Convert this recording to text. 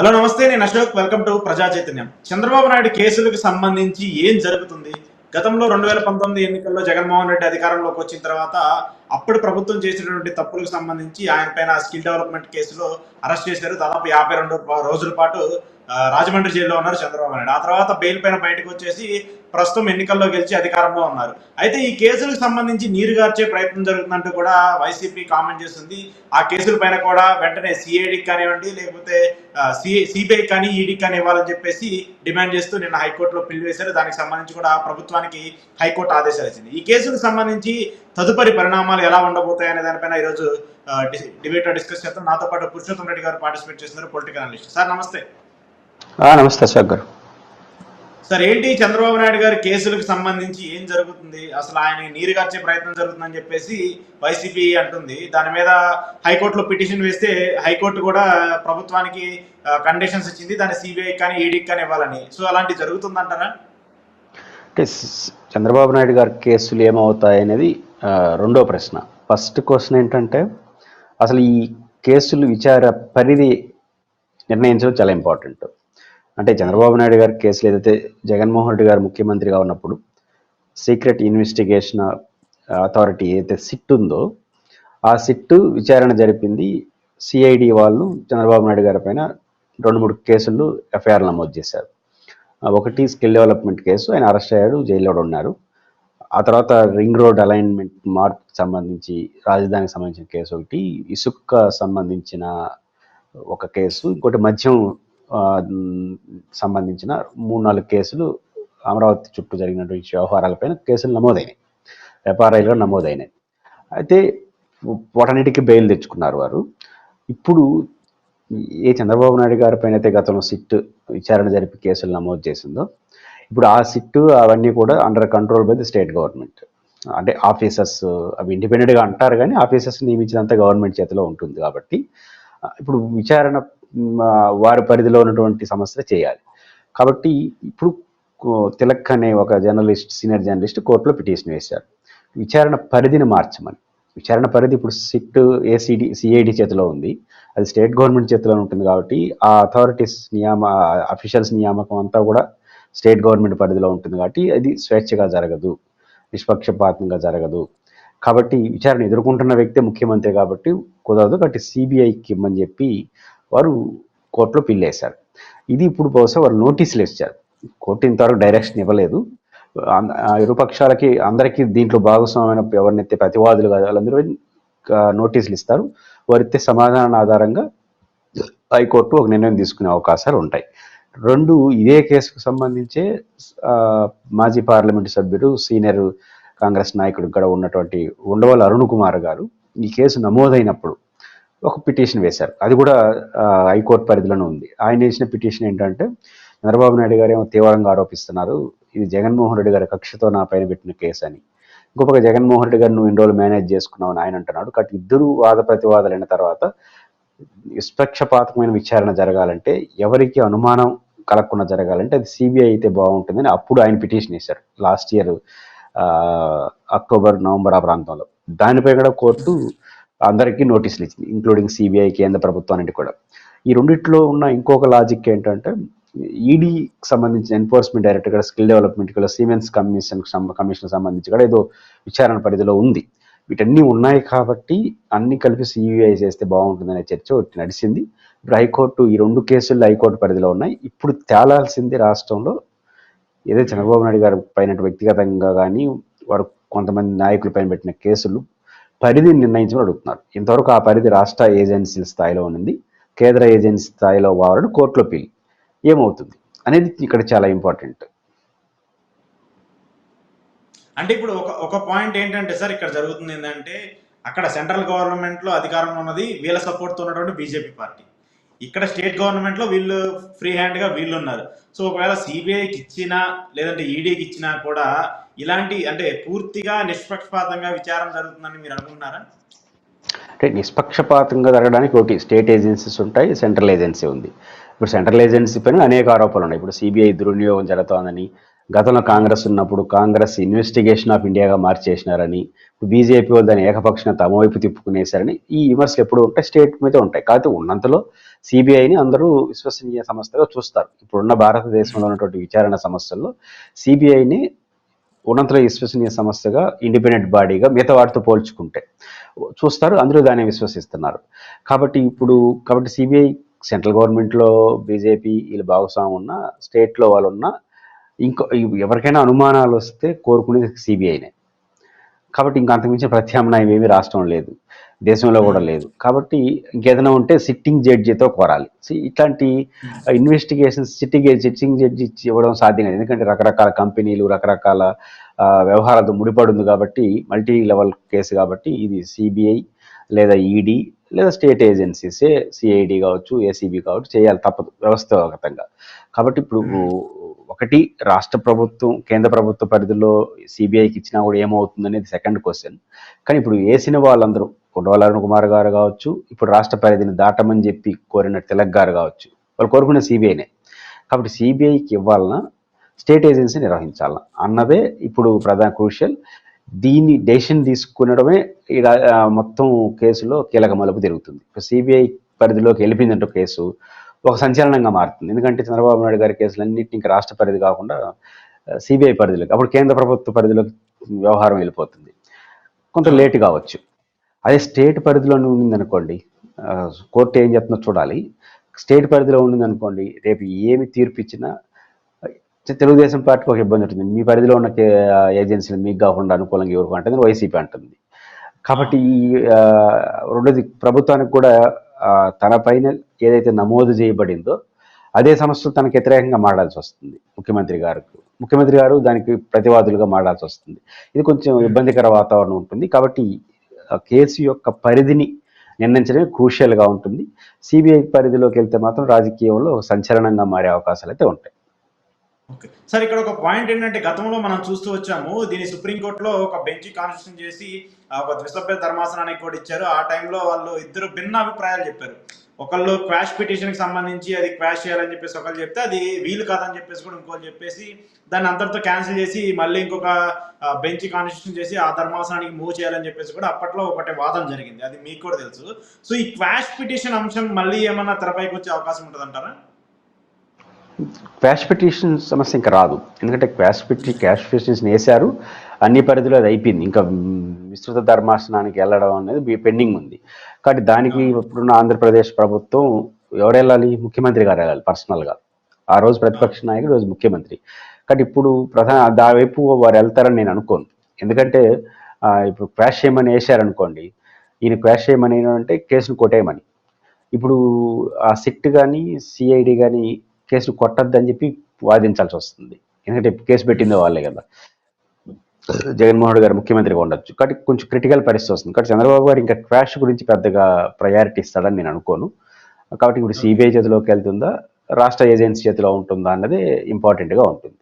Hello నమస్తే నేను Ashok. Welcome to ప్రజా చైతన్యం. చంద్రబాబు నాయుడు కేసులకు సంబంధించి ఏం జరుగుతుంది? గతంలో రెండు వేల పంతొమ్మిది ఎన్నికల్లో జగన్మోహన్ రెడ్డి అధికారంలోకి వచ్చిన తర్వాత అప్పుడు ప్రభుత్వం చేసినటువంటి తప్పులకు సంబంధించి ఆయన పైన స్కిల్ డెవలప్మెంట్ కేసులో అరెస్ట్ చేశారు. దాదాపు యాభై రెండు రోజుల పాటు రాజమండ్రి జైల్లో ఉన్నారు చంద్రబాబు నాయుడు. ఆ తర్వాత బెయిల్ పైన బయటకు వచ్చేసి ప్రస్తుతం ఎన్నికల్లో గెలిచి అధికారంలో ఉన్నారు. అయితే ఈ కేసులకు సంబంధించి నీరు గార్చే ప్రయత్నం జరుగుతుందంటూ కూడా వైసీపీ కామెంట్ చేస్తుంది. ఆ కేసుల పైన కూడా వెంటనే సిఐడికి కానివ్వండి లేకపోతే సిబిఐ కానీ ఈడీ కానీ ఇవ్వాలని చెప్పేసి డిమాండ్ చేస్తూ నిన్న హైకోర్టులో పిల్లి వేశారు. దానికి సంబంధించి కూడా ప్రభుత్వానికి హైకోర్టు ఆదేశాలు ఇచ్చింది. ఈ కేసులకు సంబంధించి తదుపరి పరిణామాలు ఎలా ఉండబోతాయి అనే దానిపైన ఈరోజు డిబేట్ డిస్కస్ చేస్తాం. నాతో పాటు పురుషోత్తం రెడ్డి గారు పార్టిసిపేట్ చేస్తున్నారు పొలిటికల్ అనలిస్ట్. సార్ నమస్తే. నమస్తే అశోక్ గారు. సార్ ఏంటి చంద్రబాబు నాయుడు గారి కేసులకు సంబంధించి ఏం జరుగుతుంది? అసలు ఆయన నీరు గార్చే ప్రయత్నం జరుగుతుందని చెప్పేసి వైసీపీ అంటుంది. దాని మీద హైకోర్టులో పిటిషన్ వేస్తే హైకోర్టు కూడా ప్రభుత్వానికి కండిషన్స్ ఇచ్చింది. దాన్ని సిబిఐ కానీ ఈడీకి కానీ ఇవ్వాలని. సో అలాంటి జరుగుతుందంటారా? చంద్రబాబు నాయుడు గారి కేసులు ఏమవుతాయి అనేది రెండో ప్రశ్న. ఫస్ట్ క్వశ్చన్ ఏంటంటే అసలు ఈ కేసులు విచార పరిధి నిర్ణయించడం చాలా ఇంపార్టెంట్ అంటే చంద్రబాబు నాయుడు గారి కేసులు ఏదైతే జగన్మోహన్ రెడ్డి గారు ముఖ్యమంత్రిగా ఉన్నప్పుడు సీక్రెట్ ఇన్వెస్టిగేషన్ అథారిటీ ఏదైతే సిట్ ఉందో ఆ సిట్ విచారణ జరిపింది సిఐడి వాళ్ళు చంద్రబాబు నాయుడు గారి పైన రెండు మూడు కేసులు ఎఫ్ఐఆర్ నమోదు చేశారు. ఒకటి స్కిల్ డెవలప్మెంట్ కేసు ఆయన అరెస్ట్ అయ్యాడు జైల్లో ఉన్నారు. ఆ తర్వాత రింగ్ రోడ్ అలైన్మెంట్ మార్పుకి సంబంధించి రాజధానికి సంబంధించిన కేసు ఒకటి ఇసుక సంబంధించిన ఒక కేసు ఇంకోటి మద్యం సంబంధించిన మూడు నాలుగు కేసులు అమరావతి చుట్టూ జరిగినటువంటి వ్యవహారాలపైన కేసులు నమోదైనాయి. ఎఫ్ఆర్ఐలో నమోదైనాయి. అయితే వాటన్నిటికీ బెయిల్ తెచ్చుకున్నారు వారు. ఇప్పుడు ఏ చంద్రబాబు నాయుడు గారి పైన అయితే గతంలో సిట్ విచారణ జరిపి కేసులు నమోదు చేసిందో ఇప్పుడు ఆ సిట్టు అవన్నీ కూడా under control by the state government అంటే ఆఫీసర్స్ అవి ఇండిపెండెంట్గా అంటారు కానీ ఆఫీసర్స్ నియమించినంత గవర్నమెంట్ చేతిలో ఉంటుంది కాబట్టి ఇప్పుడు విచారణ వారి పరిధిలో ఉన్నటువంటి సమస్య చేయాలి. కాబట్టి ఇప్పుడు తిలక్ అనే ఒక జర్నలిస్ట్ సీనియర్ జర్నలిస్ట్ కోర్టులో పిటిషన్ వేశారు. విచారణ పరిధిని మార్చమని. విచారణ పరిధి ఇప్పుడు సిట్ ఏసీడీ సిఐడి చేతిలో ఉంది. అది స్టేట్ గవర్నమెంట్ చేతిలో ఉంటుంది కాబట్టి ఆ అథారిటీస్ నియామ అఫీషియల్స్ నియామకం అంతా కూడా స్టేట్ గవర్నమెంట్ పరిధిలో ఉంటుంది కాబట్టి అది స్వేచ్ఛగా జరగదు నిష్పక్షపాతంగా జరగదు. కాబట్టి విచారణ ఎదుర్కొంటున్న వ్యక్తే ముఖ్యమంత్రి కాబట్టి కుదరదు. కాబట్టి సిబిఐకి ఇమ్మని చెప్పి వారు కోర్టులో పిల్లేశారు ఇది ఇప్పుడు బహుశా వారు నోటీసులు ఇచ్చారు. కోర్టు ఇంతవరకు డైరెక్షన్ ఇవ్వలేదు. ఆ ఇరుపక్షాలకి అందరికీ దీంట్లో భాగస్వామైన ఎవరినైతే ప్రతివాదులు కాదు వాళ్ళందరూ నోటీసులు ఇస్తారు. వారితే సమాధానం ఆధారంగా హైకోర్టు ఒక నిర్ణయం తీసుకునే అవకాశాలు ఉంటాయి. రెండు ఇదే కేసుకు సంబంధించే మాజీ పార్లమెంటు సభ్యుడు సీనియర్ కాంగ్రెస్ నాయకుడు ఇక్కడ ఉన్నటువంటి ఉండవల్లి అరుణ్ కుమార్ గారు ఈ కేసు నమోదైనప్పుడు ఒక పిటిషన్ వేశారు. అది కూడా హైకోర్టు పరిధిలోనే ఉంది. ఆయన వేసిన పిటిషన్ ఏంటంటే చంద్రబాబు నాయుడు గారు ఏమో తీవ్రంగా ఆరోపిస్తున్నారు. ఇది జగన్మోహన్ రెడ్డి గారి కక్షతో నా పైన పెట్టిన కేసు అని. ఇంకొక జగన్మోహన్ రెడ్డి గారు నువ్వు ఇన్ని రోజులు మేనేజ్ చేసుకున్నావు అని ఆయన అంటున్నాడు. కాబట్టి ఇద్దరు వాద ప్రతివాదాలు అయిన తర్వాత నిష్పక్షపాతమైన విచారణ జరగాలంటే ఎవరికి అనుమానం కలగకుండా జరగాలంటే అది సిబిఐ అయితే బాగుంటుందని అప్పుడు ఆయన పిటిషన్ వేశారు. లాస్ట్ ఇయర్ అక్టోబర్ నవంబర్ ఆ ప్రాంతంలో. దానిపై కూడా కోర్టు అందరికీ నోటీసులు ఇచ్చింది ఇంక్లూడింగ్ సిబిఐ కేంద్ర ప్రభుత్వానికి కూడా. ఈ రెండిట్లో ఉన్న ఇంకొక లాజిక్ ఏంటంటే ఈడీకి సంబంధించిన ఎన్ఫోర్స్మెంట్ డైరెక్టర్ కూడా స్కిల్ డెవలప్మెంట్ కూడా సిమెన్స్ కమిషన్ కమిషన్ సంబంధించి కూడా ఏదో విచారణ పరిధిలో ఉంది. వీటన్నీ ఉన్నాయి కాబట్టి అన్ని కలిపి సిబిఐ చేస్తే బాగుంటుందనే చర్చ ఒకటి నడిచింది ఇప్పుడు హైకోర్టు ఈ రెండు కేసులు హైకోర్టు పరిధిలో ఉన్నాయి. ఇప్పుడు తేలాల్సింది రాష్ట్రంలో ఏదో చంద్రబాబు నాయుడు గారి పైన వ్యక్తిగతంగా కానీ వారు కొంతమంది నాయకుల పైన పెట్టిన కేసులు పరిధిని నిర్ణయించమని అడుగుతున్నారు. ఇంతవరకు ఆ పరిధి రాష్ట్ర ఏజెన్సీల స్థాయిలో ఉంది కేంద్ర ఏజెన్సీ స్థాయిలో వారు కోర్టులో పిలి. ఏమవుతుంది? అనేది ఇక్కడ చాలా ఇంపార్టెంట్. అంటే ఇప్పుడు ఒక ఒక పాయింట్ ఏంటంటే సార్ ఇక్కడ జరుగుతుంది ఏంటంటే అక్కడ సెంట్రల్ గవర్నమెంట్లో అధికారంలో ఉన్నది వీళ్ళ సపోర్ట్తో ఉన్నటువంటి బీజేపీ పార్టీ. ఇక్కడ స్టేట్ గవర్నమెంట్లో వీళ్ళు ఫ్రీ హ్యాండ్గా వీళ్ళు ఉన్నారు సో ఒకవేళ సిబిఐకి ఇచ్చినా లేదంటే ఈడీకి ఇచ్చినా కూడా ఇలాంటి అంటే పూర్తిగా నిష్పక్షపాతంగా విచారం జరుగుతుందని మీరు అనుకుంటున్నారా? అంటే నిష్పక్షపాతంగా జరగడానికి ఒకటి స్టేట్ ఏజెన్సీస్ ఉంటాయి సెంట్రల్ ఏజెన్సీ ఉంది. ఇప్పుడు సెంట్రల్ ఏజెన్సీ పైన అనేక ఆరోపణలు ఉన్నాయి. ఇప్పుడు సిబిఐ దుర్వినియోగం జరుగుతోందని గతంలో కాంగ్రెస్ ఉన్నప్పుడు కాంగ్రెస్ ఇన్వెస్టిగేషన్ ఆఫ్ ఇండియాగా మార్చేసినారని బీజేపీ వాళ్ళు దాన్ని ఏకపక్షంగా తమ వైపు తిప్పుకునేశారని ఈ విమర్శలు ఎప్పుడు ఉంటాయి స్టేట్ మీద ఉంటాయి. కాబట్టి ఉన్నంతలో సిబిఐని అందరూ విశ్వసనీయ సంస్థగా చూస్తారు. ఇప్పుడున్న భారతదేశంలో ఉన్నటువంటి విచారణ సమస్యల్లో సిబిఐని ఉన్నంతలో విశ్వసనీయ సంస్థగా ఇండిపెండెంట్ బాడీగా మిగతా వాటితో పోల్చుకుంటే చూస్తారు అందరూ దాన్ని విశ్వసిస్తున్నారు. కాబట్టి ఇప్పుడు కాబట్టి సిబిఐ సెంట్రల్ గవర్నమెంట్లో బీజేపీ వీళ్ళు భాగస్వామి ఉన్న స్టేట్లో వాళ్ళు ఉన్న ఇంకో ఎవరికైనా అనుమానాలు వస్తే కోరుకునేది సిబిఐనే కాబట్టి ఇంకా అంతకుమించిన ప్రత్యామ్నాయం ఏమీ రాష్ట్రం లేదు. దేశంలో కూడా లేదు. కాబట్టి ఇంకేదైనా ఉంటే సిట్టింగ్ జడ్జితో కోరాలి. ఇట్లాంటి ఇన్వెస్టిగేషన్స్ సిట్టింగ్ సిట్టింగ్ జడ్జి ఇవ్వడం సాధ్యం కాదు ఎందుకంటే రకరకాల కంపెనీలు రకరకాల వ్యవహారాలతో ముడిపడి ఉంది కాబట్టి మల్టీ లెవెల్ కేసు కాబట్టి ఇది సిబిఐ లేదా ఈడీ లేదా స్టేట్ ఏజెన్సీసే సిఐడి కావచ్చు ఏసీబీ కావచ్చు చేయాలి తప్పదు వ్యవస్థాగతంగా. కాబట్టి ఇప్పుడు ఒకటి రాష్ట్ర ప్రభుత్వం కేంద్ర ప్రభుత్వ పరిధిలో సిబిఐకి ఇచ్చినా కూడా ఏమవుతుంది అనేది సెకండ్ క్వశ్చన్ కానీ ఇప్పుడు వేసిన వాళ్ళందరూ కొండవల కుమార్ గారు కావచ్చు ఇప్పుడు రాష్ట్ర పరిధిని దాటమని చెప్పి కోరిన తిలక్ గారు కావచ్చు వాళ్ళు కోరుకున్న సిబిఐనే. కాబట్టి సిబిఐకి ఇవ్వాలన్నా స్టేట్ ఏజెన్సీ నిర్వహించాలన్నా. అన్నదే ఇప్పుడు ప్రధాన క్రూషియల్ దీన్ని డెసిషన్ తీసుకునడమే మొత్తం కేసులో కీలక మలుపు తిరుగుతుంది. ఇప్పుడు సిబిఐ పరిధిలోకి వెళ్ళిపోయిందంటే కేసు ఒక సంచలనంగా మారుతుంది. ఎందుకంటే చంద్రబాబు నాయుడు గారి కేసులన్నింటినీ ఇంకా రాష్ట్ర పరిధి కాకుండా సిబిఐ పరిధిలోకి అప్పుడు కేంద్ర ప్రభుత్వ పరిధిలోకి వ్యవహారం వెళ్ళిపోతుంది. కొంత లేట్ కావచ్చు. అదే స్టేట్ పరిధిలోనే ఉండిందనుకోండి కోర్టు ఏం చెప్తుందో చూడాలి. స్టేట్ పరిధిలో ఉండిందనుకోండి రేపు ఏమి తీర్పు ఇచ్చినా తెలుగుదేశం పార్టీకి ఒక ఇబ్బంది ఉంటుంది. మీ పరిధిలో ఉన్న ఏజెన్సీలు మీకు కాకుండా అనుకూలంగా ఎవరికి అంటుంది వైసీపీ అంటుంది. కాబట్టి ఈ రెండోది ప్రభుత్వానికి కూడా తనపైన ఏదైతే నమోదు చేయబడిందో అదే సంస్థలు తనకు వ్యతిరేకంగా మాడాల్సి వస్తుంది ముఖ్యమంత్రి గారికి. ముఖ్యమంత్రి గారు దానికి ప్రతివాదులుగా మాడాల్సి వస్తుంది. ఇది కొంచెం ఇబ్బందికర వాతావరణం ఉంటుంది. కాబట్టి కేసు యొక్క పరిధిని నిర్ణయించడమే క్రూషియల్గా ఉంటుంది. సిబిఐ పరిధిలోకి వెళ్తే మాత్రం రాజకీయంలో సంచలనంగా మారే అవకాశాలు అయితే ఉంటాయి. ఓకే. సార్ ఇక్కడ ఒక పాయింట్ ఏంటంటే గతంలో మనం చూస్తూ వచ్చాము దీన్ని సుప్రీంకోర్టులో ఒక బెంచ్ కాన్స్టిట్యూషన్ చేసి ఒక ద్విసభ్య ధర్మాసనానికి కూడా ఇచ్చారు. ఆ టైంలో వాళ్ళు ఇద్దరు భిన్న అభిప్రాయాలు చెప్పారు. ఒకళ్ళు క్వాష్ పిటిషన్కి సంబంధించి అది క్వాష్ చేయాలని చెప్పేసి ఒకళ్ళు చెప్తే అది వీలు కాదని చెప్పేసి కూడా ఇంకోళ్ళు చెప్పేసి దాన్ని అంతటితో క్యాన్సిల్ చేసి మళ్ళీ ఇంకొక బెంచ్ కాన్స్టిట్యూషన్ చేసి ఆ ధర్మాసనానికి మూవ్ చేయాలని చెప్పేసి కూడా అప్పట్లో ఒకటి వాదన జరిగింది. అది మీకు కూడా తెలుసు. సో ఈ క్వాష్ పిటిషన్ అంశం మళ్ళీ ఏమన్నా తెరపైకి వచ్చే అవకాశం ఉంటుందంటారా? క్వాష్ పిటిషన్ సమస్య ఇంకా రాదు. ఎందుకంటే క్వాష్ పెట్టి క్యాష్ పిటిషన్స్ వేశారు అన్ని పరిధిలో అది అయిపోయింది. ఇంకా విస్తృత ధర్మాసనానికి వెళ్ళడం అనేది పెండింగ్ ఉంది. కాబట్టి దానికి ఇప్పుడున్న ఆంధ్రప్రదేశ్ ప్రభుత్వం ఎవరు వెళ్ళాలి ముఖ్యమంత్రి గారు వెళ్ళాలి పర్సనల్గా. ఆ రోజు ప్రతిపక్ష నాయకుడు రోజు ముఖ్యమంత్రి. కాబట్టి ఇప్పుడు ప్రధాన దా వైపు వారు వెళ్తారని నేను అనుకోను. ఎందుకంటే ఇప్పుడు క్వాష్ చేయమని వేశారనుకోండి ఈయన క్వాష్ చేయమని అంటే కేసును కొట్టేయమని. ఇప్పుడు ఆ సిట్ కానీ సిఐడి కానీ కేసును కొట్టద్దని చెప్పి వాదించాల్సి వస్తుంది. ఎందుకంటే కేసు పెట్టింది వాళ్ళే కదా. జగన్మోహన్ రెడ్డి గారు ముఖ్యమంత్రిగా ఉండొచ్చు. కాబట్టి కొంచెం క్రిటికల్ పరిస్థితి వస్తుంది. కాబట్టి చంద్రబాబు గారు ఇంకా క్రాష్ గురించి పెద్దగా ప్రయారిటీ ఇస్తాడని నేను అనుకోను. కాబట్టి ఇప్పుడు సిబిఐ చేతిలోకి వెళ్తుందా? రాష్ట్ర ఏజెన్సీ చేతిలో ఉంటుందా అన్నది ఇంపార్టెంట్గా ఉంటుంది.